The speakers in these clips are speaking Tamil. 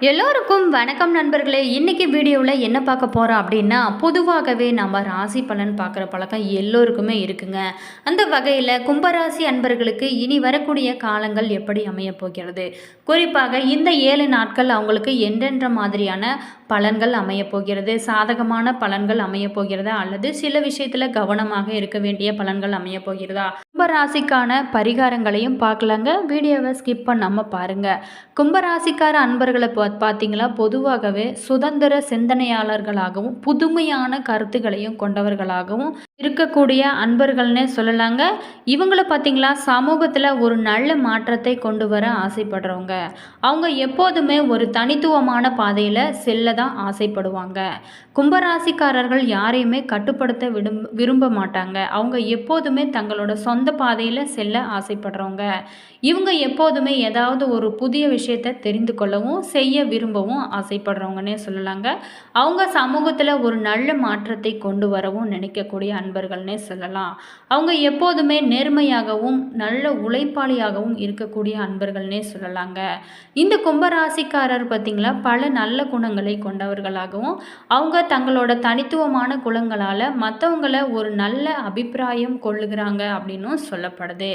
எல்லோருக்கும் வணக்கம் நண்பர்களே. இன்னைக்கு வீடியோவில் என்ன பார்க்க போகிறோம் அப்படின்னா பொதுவாகவே நம்ம ராசி பலன் பார்க்குற பழக்கம் எல்லோருக்குமே இருக்குங்க. அந்த வகையில் கும்பராசி அன்பர்களுக்கு இனி வரக்கூடிய காலங்கள் எப்படி அமையப் போகிறது? குறிப்பாக இந்த ஏழு நாட்கள் அவங்களுக்கு என்றென்ற மாதிரியான பலன்கள் அமையப் போகிறது. சாதகமான பலன்கள் அமையப் போகிறதா? அல்லது சில விஷயத்தில் கவனமாக இருக்க வேண்டிய பலன்கள் அமையப் போகிறதா? கும்பராசிக்கான பரிகாரங்களையும் பார்க்கலாங்க. வீடியோவை ஸ்கிப் பண்ணாமல் பாருங்கள் கும்பராசிக்கார அன்பர்களை பா பார்த்தீங்களா? பொதுவாகவே சுதந்திர சிந்தனையாளர்களாகவும் புதுமையான கருத்துக்களையும் கொண்டவர்களாகவும் இருக்கக்கூடிய அன்பர்கள்னே சொல்லலாங்க. இவங்கள பார்த்தீங்களா சமூகத்தில் ஒரு நல்ல மாற்றத்தை கொண்டு வர ஆசைப்படுறவங்க. அவங்க எப்போதுமே ஒரு தனித்துவமான பாதையில் செல்ல தான் ஆசைப்படுவாங்க. கும்பராசிக்காரர்கள் யாரையுமே கட்டுப்படுத்த விடும் விரும்ப மாட்டாங்க. அவங்க எப்போதுமே தங்களோட சொந்த பாதையில் செல்ல ஆசைப்படுறவங்க. இவங்க எப்போதுமே ஏதாவது ஒரு புதிய விஷயத்தை தெரிந்து கொள்ளவும் செய்ய விரும்பவும் ஆசைப்படுறவங்கன்னே சொல்லலாங்க. அவங்க சமூகத்தில் ஒரு நல்ல மாற்றத்தை கொண்டு வரவும் நினைக்கக்கூடிய அன்பர்கள்னே சொல்லலாம். அவங்க எப்போதுமே நேர்மையாகவும் நல்ல உழைப்பாளியாகவும் இருக்கக்கூடிய அன்பர்கள்னே சொல்லலாங்க. இந்த கும்பராசிக்காரர் பார்த்திங்களா பல நல்ல குணங்களை கொண்டவர்களாகவும் அவங்க தங்களோட தனித்துவமான குணங்களால் மற்றவங்கள ஒரு நல்ல அபிப்பிராயம் கொள்ளுகிறாங்க அப்படின்னும் சொல்லப்படுது.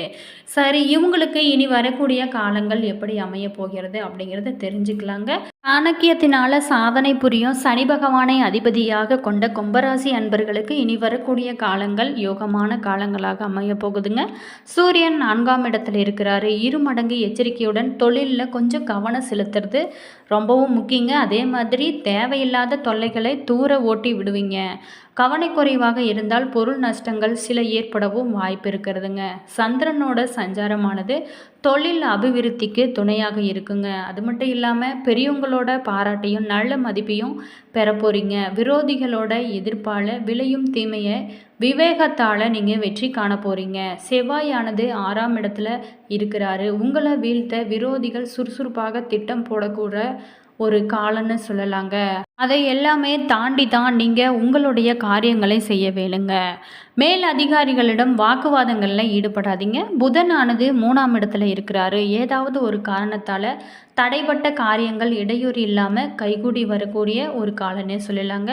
சரி இவங்களுக்கு இனி வரக்கூடிய காலங்கள் எப்படி அமைய போகிறது அப்படிங்கிறத தெரிஞ்சுக்கலாங்க. சாணக்கியத்தினால சாதனை புரியும் சனி பகவானை அதிபதியாக கொண்ட கும்பராசி அன்பர்களுக்கு இனி வரக்கூடிய காலங்கள் யோகமான காலங்களாக அமைய போகுதுங்க. சூரியன் நான்காம் இடத்துல இருக்கிறாரு. இரு மடங்கு எச்சரிக்கையுடன் தொழிலில் கொஞ்சம் கவனம் செலுத்துறது ரொம்பவும் முக்கியங்க. அதே மாதிரி தேவையில்லாத தொல்லைகளை தூர ஓட்டி விடுவீங்க. கவனக்குறைவாக இருந்தால் பொருள் நஷ்டங்கள் சில ஏற்படவும் வாய்ப்பு இருக்கிறதுங்க சந்திரனோட சஞ்சாரமானது தொழில் அபிவிருத்திக்கு துணையாக இருக்குங்க. அது மட்டும் இல்லாமல் பெரியவங்களோட பாராட்டையும் நல்ல மதிப்பையும் பெற போகிறீங்க விரோதிகளோட எதிர்ப்பால் விளையும் தீமையை விவேகத்தால் நீங்கள் வெற்றி காண போகிறீங்க செவ்வாயானது ஆறாம் இடத்துல இருக்கிறாரு. உங்களை வீழ்த்த விரோதிகள் சுறுசுறுப்பாக திட்டம் போடக்கூட ஒரு காலம்னு சொல்லலாங்க. அதை எல்லாமே தாண்டி தான் நீங்கள் உங்களுடைய காரியங்களை செய்ய வேணுங்க. மேல் அதிகாரிகளிடம் வாக்குவாதங்களில் ஈடுபடாதீங்க. புதனானது மூணாம் இடத்துல இருக்கிறாரு. ஏதாவது ஒரு காரணத்தால் தடைப்பட்ட காரியங்கள் இடையூறு இல்லாமல் கைகூடி வரக்கூடிய ஒரு காலன்னே சொல்லலாங்க.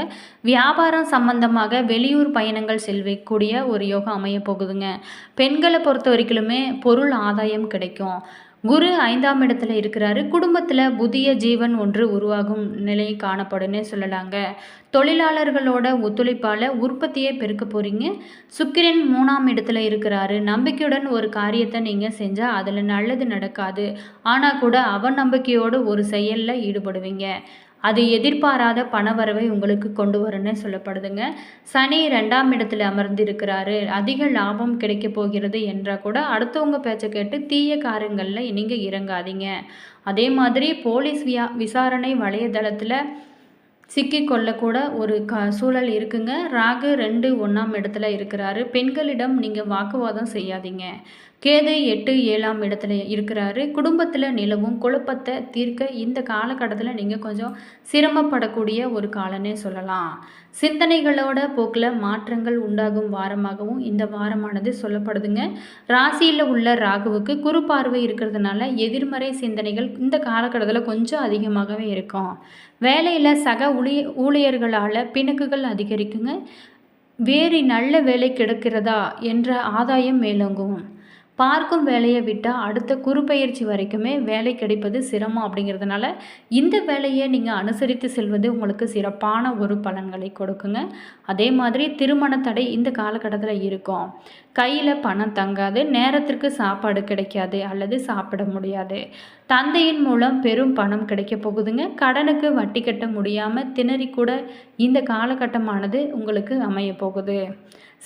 வியாபாரம் சம்பந்தமாக வெளியூர் பயணங்கள் செல்வக்கூடிய ஒரு யோகம் அமைய போகுதுங்க. பெண்களை பொறுத்த வரைக்குமே பொருள் ஆதாயம் கிடைக்கும். குரு ஐந்தாம் இடத்துல இருக்கிறாரு. குடும்பத்தில் புதிய ஜீவன் ஒன்று உருவாகும் நிலை காணப்படும்னே சொல்லலாங்க. தொழிலாளர்களோட ஒத்துழைப்பால் உற்பத்தியை பெருக்க போகிறீங்க சுக்கிரன் மூணாம் இடத்துல இருக்கிறாரு. நம்பிக்கையுடன் ஒரு காரியத்தை நீங்கள் செஞ்சால் அதில் நல்லது நடக்காது. ஆனால் கூட அவநம்பிக்கையோடு ஒரு செயலில் ஈடுபடுவீங்க. அது எதிர்பாராத பணவரவை உங்களுக்கு கொண்டு வரும்னு சொல்லப்படுதுங்க. சனி ரெண்டாம் இடத்துல அமர்ந்திருக்கிறாரு. அதிக லாபம் கிடைக்க போகிறது என்றால் கூட அடுத்தவங்க பேச்சை கேட்டு தீய காரங்களில் நீங்கள் இறங்காதீங்க. அதே மாதிரி போலீஸ் வியா விசாரணை வலைதளத்தில் சிக்கிக்கொள்ளக்கூட ஒரு க சூழல் இருக்குங்க. ராகு ரெண்டு ஒன்றாம் இடத்துல இருக்கிறாரு. பெண்களிடம் நீங்கள் வாக்குவாதம் செய்யாதீங்க. கேது எட்டு ஏழாம் இடத்துல இருக்கிறாரு. குடும்பத்தில் நிலவும் குழப்பத்தை தீர்க்க இந்த காலகட்டத்தில் நீங்கள் கொஞ்சம் சிரமப்படக்கூடிய ஒரு காலனே சொல்லலாம். சிந்தனைகளோட போக்கில் மாற்றங்கள் உண்டாகும் வாரமாகவும் இந்த வாரமானது சொல்லப்படுதுங்க. ராசியில் உள்ள ராகுவுக்கு குறு பார்வை இருக்கிறதுனால எதிர்மறை சிந்தனைகள் இந்த காலகட்டத்தில் கொஞ்சம் அதிகமாகவே இருக்கும். வேலையில் சக ஊழிய ஊழியர்களால் பிணக்குகள் அதிகரிக்குங்க. வேறு நல்ல வேலை கிடைக்கிறதா என்ற ஆதாயம் மேலோங்கும். பார்க்கும் வேலையை விட்டால் அடுத்த குறுப்பெயர்ச்சி வரைக்குமே வேலை கிடைப்பது சிரமம் அப்படிங்கிறதுனால இந்த வேலையை நீங்கள் அனுசரித்து செல்வது உங்களுக்கு சிறப்பான ஒரு பலன்களை கொடுக்குங்க. அதே மாதிரி திருமண தடை இந்த காலகட்டத்தில் இருக்கும். கையில் பணம் தங்காது நேரத்திற்கு சாப்பாடு கிடைக்காது அல்லது சாப்பிட முடியாது. தந்தையின் மூலம் பெரும் பணம் கிடைக்க போகுதுங்க. கடனுக்கு வட்டி கட்ட முடியாமல் திணறி கூட இந்த காலகட்டமானது உங்களுக்கு அமைய போகுது.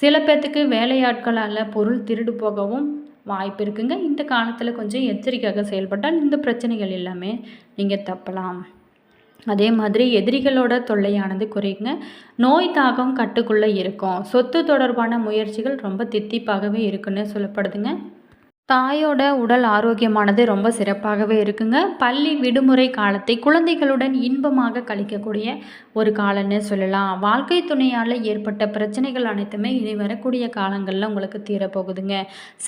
சில பேர்த்துக்கு வேலையாட்களால் பொருள் திருடு போகவும் வாய்ப்பு இருக்குங்க. இந்த காலத்தில் கொஞ்சம் எச்சரிக்கையாக செயல்பட்டால் இந்த பிரச்சனைகள் எல்லாமே நீங்கள் தப்பலாம். அதே மாதிரி எதிரிகளோட தொல்லையானது குறையுங்க. நோய் தாகம் கட்டுக்குள்ளே இருக்கும். சொத்து தொடர்பான முயற்சிகள் ரொம்ப தித்திப்பாகவே இருக்குன்னு சொல்லப்படுதுங்க. தாயோட உடல் ஆரோக்கியமானது ரொம்ப சிறப்பாகவே இருக்குங்க. பள்ளி விடுமுறை காலத்தை குழந்தைகளுடன் இன்பமாக கழிக்கக்கூடிய ஒரு காலம்னு சொல்லலாம். வாழ்க்கை துணையால் ஏற்பட்ட பிரச்சனைகள் அனைத்துமே இனி வரக்கூடிய காலங்களில் உங்களுக்கு தீரப்போகுதுங்க.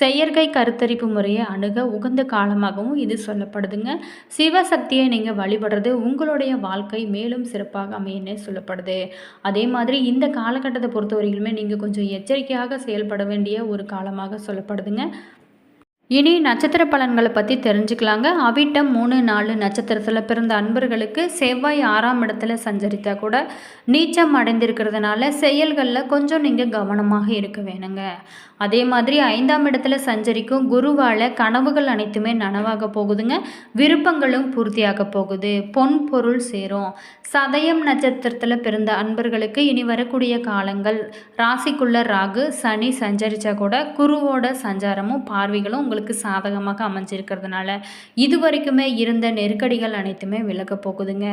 செயற்கை கருத்தரிப்பு முறையை அணுக உகந்த காலமாகவும் இது சொல்லப்படுதுங்க. சிவசக்தியை நீங்கள் வழிபடுறது உங்களுடைய வாழ்க்கை மேலும் சிறப்பாக அமையன்னு சொல்லப்படுது. அதே மாதிரி இந்த காலகட்டத்தை பொறுத்தவரையிலுமே நீங்கள் கொஞ்சம் எச்சரிக்கையாக செயல்பட வேண்டிய ஒரு காலமாக சொல்லப்படுதுங்க. இனி நட்சத்திர பலன்களை பற்றி தெரிஞ்சுக்கலாங்க. அவிட்டம் மூணு நாலு நட்சத்திரத்தில் பிறந்த அன்பர்களுக்கு செவ்வாய் ஆறாம் இடத்துல சஞ்சரித்தா கூட நீச்சம் அடைந்திருக்கிறதுனால செயல்களில் கொஞ்சம் நீங்கள் கவனமாக இருக்க வேணுங்க. அதே மாதிரி ஐந்தாம் இடத்துல சஞ்சரிக்கும் குருவால் கனவுகள் அனைத்துமே நனவாக போகுதுங்க. விருப்பங்களும் பூர்த்தியாக போகுது. பொன் பொருள் சேரும். சதயம் நட்சத்திரத்தில் பிறந்த அன்பர்களுக்கு இனி வரக்கூடிய காலங்கள். ராசிக்குள்ள ராகு சனி சஞ்சரித்தா கூட குருவோட சஞ்சாரமும் பார்வைகளும் உங்களுக்கு சாதகமாக அமைஞ்சிருக்கிறதுனால இது வரைக்குமே இருந்த நெருக்கடிகள் அனைத்துமே விலக போகுதுங்க.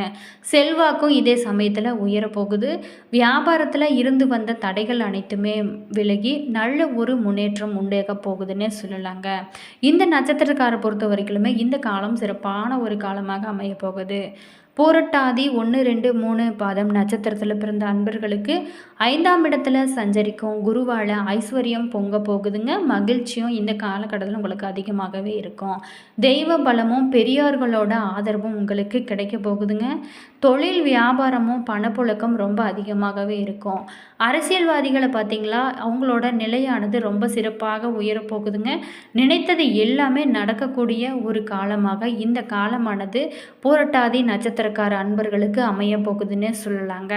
செல்வாக்கும் இதே சமயத்தில் உயரப்போகுது. வியாபாரத்தில் இருந்து வந்த தடைகள் அனைத்துமே விலகி நல்ல ஒரு முன்னேற்றம் உண்டாக போகுதுன்னே சொல்லலாங்க. இந்த நட்சத்திரக்காரை பொறுத்த வரைக்குமே இந்த காலம் சிறப்பான ஒரு காலமாக அமைய போகுது. பூரட்டாதி ஒன்று ரெண்டு மூணு பாதம் நட்சத்திரத்தில் பிறந்த அன்பர்களுக்கு ஐந்தாம் இடத்துல சஞ்சரிக்கும் குருவால் ஐஸ்வர்யம் பொங்க போகுதுங்க. மகிழ்ச்சியும் இந்த காலகட்டத்தில் உங்களுக்கு அதிகமாகவே இருக்கும். தெய்வ பலமும் பெரியார்களோட ஆதரவும் உங்களுக்கு கிடைக்க போகுதுங்க. தொழில் வியாபாரமும் பணப்புழக்கம் ரொம்ப அதிகமாகவே இருக்கும். அரசியல்வாதிகளை பார்த்தீங்களா அவங்களோட நிலையானது ரொம்ப சிறப்பாக உயரப்போகுதுங்க நினைத்தது எல்லாமே நடக்கக்கூடிய ஒரு காலமாக இந்த காலமானது பூரட்டாதி நட்சத்திரக்கார அன்பர்களுக்கு அமைய போகுதுன்னு சொல்லலாங்க.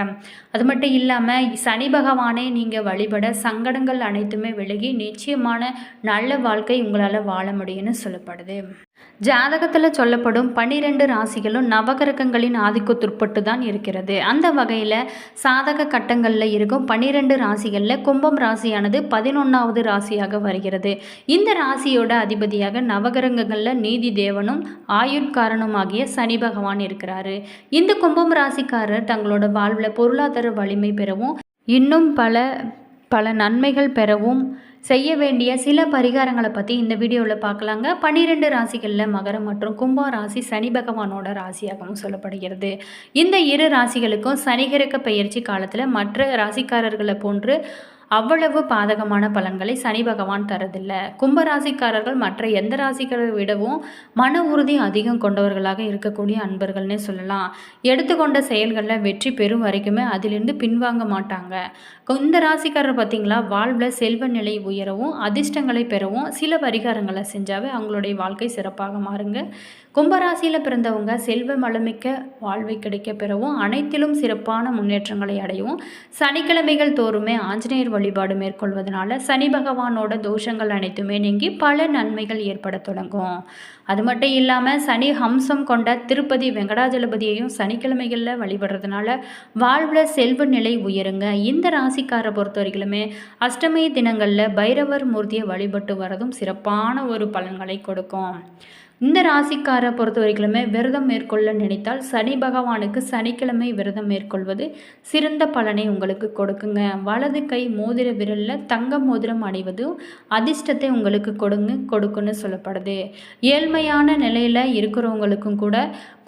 அது மட்டும் இல்லாமல் சனி பகவானை நீங்கள் வழிபட சங்கடங்கள் அனைத்துமே விலகி நிச்சயமான நல்ல வாழ்க்கை உங்களால் வாழ முடியும்னு சொல்லப்படுது. ஜாதகத்தில் சொல்லப்படும் பன்னிரெண்டு ராசிகளும் நவகிரகங்களின் ஆதிக்கத்துட்பட்டு தான் இருக்கிறது. அந்த வகையில் சாதக கட்டங்களில் இருக்கும் பன்னிரெண்டு ராசிகளில் கும்பம் ராசியானது பதினொன்றாவது ராசியாக வருகிறது. இந்த ராசியோட அதிபதியாக நவகிரகங்களில் நீதி தேவனும் ஆயுட்காரனுமாகிய சனி பகவான் இருக்கிறாரு. இந்த கும்பம் ராசிக்காரர் தங்களோட வாழ்வில் பொருளாதார வலிமை பெறவும் இன்னும் பல பல நன்மைகள் பெறவும் செய்ய வேண்டிய சில பரிகாரங்களை பற்றி இந்த வீடியோவில் பார்க்கலாங்க. பன்னிரெண்டு ராசிகளில் மகரம் மற்றும் கும்பம் ராசி சனி பகவானோட ராசியாகவும் சொல்லப்படுகிறது. இந்த இரு ராசிகளுக்கும் சனிகிரக பயிற்சி காலத்தில் மற்ற ராசிக்காரர்களை போன்று அவ்வளவு பாதகமான பலன்களை சனி பகவான் தரதில்லை. கும்பராசிக்காரர்கள் மற்ற எந்த ராசிக்காரரை விடவும் மன உறுதி அதிகம் கொண்டவர்களாக இருக்கக்கூடிய அன்பர்கள்னே சொல்லலாம். எடுத்துக்கொண்ட செயல்களில் வெற்றி பெறும் வரைக்குமே அதிலிருந்து பின்வாங்க மாட்டாங்க. இந்த ராசிக்காரர் பார்த்திங்களா வாழ்வில் செல்வ நிலை உயரவும் அதிர்ஷ்டங்களை பெறவும் சில பரிகாரங்களை செஞ்சாவே அவங்களுடைய வாழ்க்கை சிறப்பாக மாறுங்க. கும்பராசியில் பிறந்தவங்க செல்வ மலமிக்க வாழ்வை கிடைக்க பெறவும் அனைத்திலும் சிறப்பான முன்னேற்றங்களை அடையவும் சனிக்கிழமைகள் தோறுமே ஆஞ்சநேயர் வழிபாடு மேற்கொள்வதனால சனி பகவானோட தோஷங்கள் அனைத்துமே நீங்கி பல நன்மைகள் ஏற்பட தொடங்கும். அது மட்டும் இல்லாமல் சனி ஹம்சம் கொண்ட திருப்பதி வெங்கடாஜலபதியையும் சனிக்கிழமைகளில் வழிபடுறதுனால வாழ்வில் செல்வ நிலை உயருங்க. இந்த ராசிக்காரை பொறுத்த வரைக்குமே அஷ்டமி தினங்களில் பைரவர் மூர்த்தியை வழிபட்டு வரதும் சிறப்பான ஒரு பலன்களை கொடுக்கும். இந்த ராசிக்காரை பொறுத்த வரைக்குமே விரதம் மேற்கொள்ள நினைத்தால் சனி பகவானுக்கு சனிக்கிழமை விரதம் மேற்கொள்வது சிறந்த பலனை உங்களுக்கு கொடுக்குங்க. வலது கை மோதிர விரலில் தங்க மோதிரம் அணிவதும் அதிர்ஷ்டத்தை உங்களுக்கு கொடுங்க கொடுக்குன்னு சொல்லப்படுது. ஏழ்மையான நிலையில் இருக்கிறவங்களுக்கும் கூட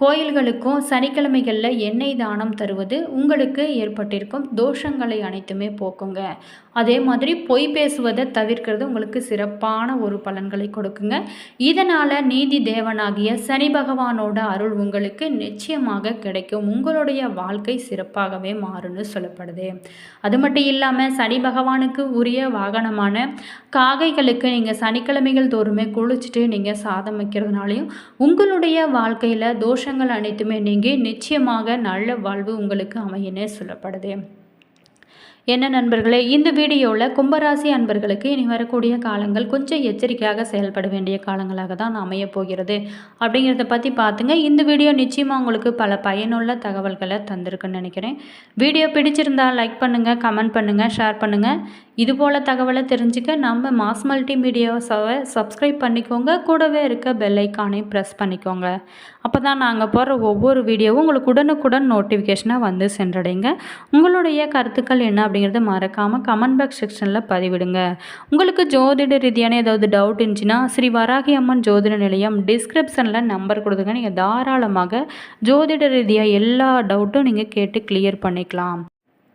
கோயில்களுக்கும் சனிக்கிழமைகளில் எண்ணெய் தானம் தருவது உங்களுக்கு ஏற்பட்டிருக்கும் தோஷங்களை அனைத்துமே போக்குங்க. அதே மாதிரி பொய் பேசுவதை தவிர்க்கிறது உங்களுக்கு சிறப்பான ஒரு பலன்களை கொடுக்குங்க. இதனால் நீதி தேவனாகிய சனி பகவானோட அருள் உங்களுக்கு நிச்சயமாக கிடைக்கும். உங்களுடைய வாழ்க்கை சிறப்பாகவே மாறும்னு சொல்லப்படுது. அது மட்டும் இல்லாமல் சனி பகவானுக்கு உரிய வாகனமான காகைகளுக்கு நீங்கள் சனிக்கிழமைகள் தோறுமே குளிச்சுட்டு நீங்கள் சாதம் வைக்கிறதுனாலையும் உங்களுடைய வாழ்க்கையில் தோஷங்கள் அனைத்துமே நீங்கி நிச்சயமாக நல்ல வாழ்வு உங்களுக்கு அமையினே சொல்லப்படுது. என்ன நண்பர்களே இந்த வீடியோவில் கும்பராசி அன்பர்களுக்கு இனி வரக்கூடிய காலங்கள் கொஞ்சம் எச்சரிக்கையாக செயல்பட வேண்டிய காலங்களாக தான் அமைய போகிறது. அப்படிங்கிறத பற்றி பார்த்துங்க இந்த வீடியோ நிச்சயமாக உங்களுக்கு பல பயனுள்ள தகவல்களை தந்திருக்குன்னு நினைக்கிறேன். வீடியோ பிடிச்சிருந்தால் லைக் பண்ணுங்கள் கமெண்ட் பண்ணுங்கள் ஷேர் பண்ணுங்கள் இதுபோல் தகவலை தெரிஞ்சுக்க நம்ம மாஸ் மல்டிமீடியாவை சப்ஸ்கிரைப் பண்ணிக்கோங்க. கூடவே இருக்க பெல்லைக்கானையும் ப்ரெஸ் பண்ணிக்கோங்க. அப்போ தான் நாங்கள் போடுற ஒவ்வொரு வீடியோவும் உங்களுக்கு உடனுக்குடன் நோட்டிஃபிகேஷனாக வந்து சென்றடைங்க. உங்களுடைய கருத்துக்கள் என்ன அப்படிங்கிறத மறக்காமல் கமெண்ட் பாக்ஸ் செக்ஷனில் பதிவிடுங்க. உங்களுக்கு ஜோதிட ரீதியான ஏதாவது டவுட் இருந்துச்சுன்னா ஸ்ரீ வராகி அம்மன் ஜோதிட நிலையம் டிஸ்கிரிப்ஷனில் நம்பர் கொடுத்துங்க நீங்கள் தாராளமாக ஜோதிட ரீதியாக எல்லா டவுட்டும் நீங்கள் கேட்டு கிளியர் பண்ணிக்கலாம்.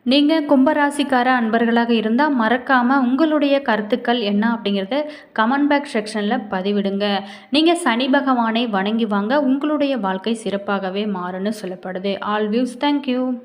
நீங்கள் கும்பராசிக்கார அன்பர்களாக இருந்தால் மறக்காமல் உங்களுடைய கருத்துக்கள் என்ன அப்படிங்கிறத கமெண்ட் பேக் செக்ஷனில் பதிவிடுங்க. நீங்கள் சனி பகவானை வணங்கி வாங்க. உங்களுடைய வாழ்க்கை சிறப்பாகவே மாறுன்னு சொல்லப்படுது. All views thank you